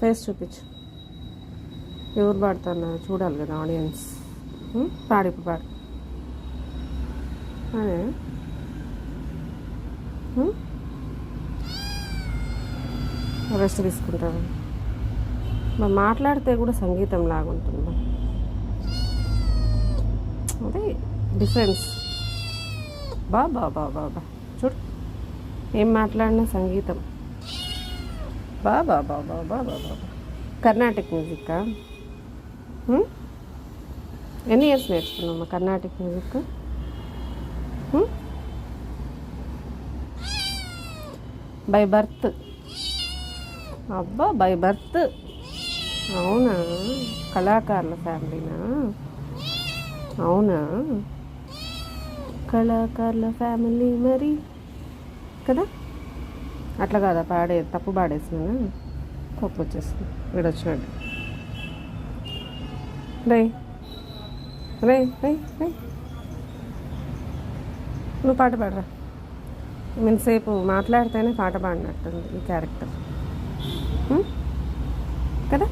Face చూపించు. ఎవరు పాడుతున్నారు చూడాలి కదా ఆడియన్స్. ఉమ్, పాడు ఇప్పుడు పాడు. అదే. రెస్ట్ తీసుకుంటారు మరి మాట్లాడితే కూడా సంగీతం లాగుంటుంది. అదే డిఫరెన్స్. బాబా బాబా బాబా బా. చూడు. ఏం మాట్లాడినా సంగీతం. బా బా బా బాబా బా బా మ్యూజిక్? ఎన్ని ఇయర్స్ నేర్చుకున్నామా కర్ణాటక మ్యూజిక్? By birth. అబ్బా బై బర్త్. అవునా? కళాకారుల ఫ్యామిలీనా? అవునా? కళాకారుల ఫ్యామిలీ మరి? కదా? అట్లా కాదా పాడే తప్పు పాడేసినాను తప్పు వచ్చేసింది. వీడు వచ్చినాడు రే రే రే రే నువ్వు పాట పాడరా. ఇంతసేపు మాట్లాడితేనే పాట పాడినట్టుంది ఈ క్యారెక్టర్. కదా?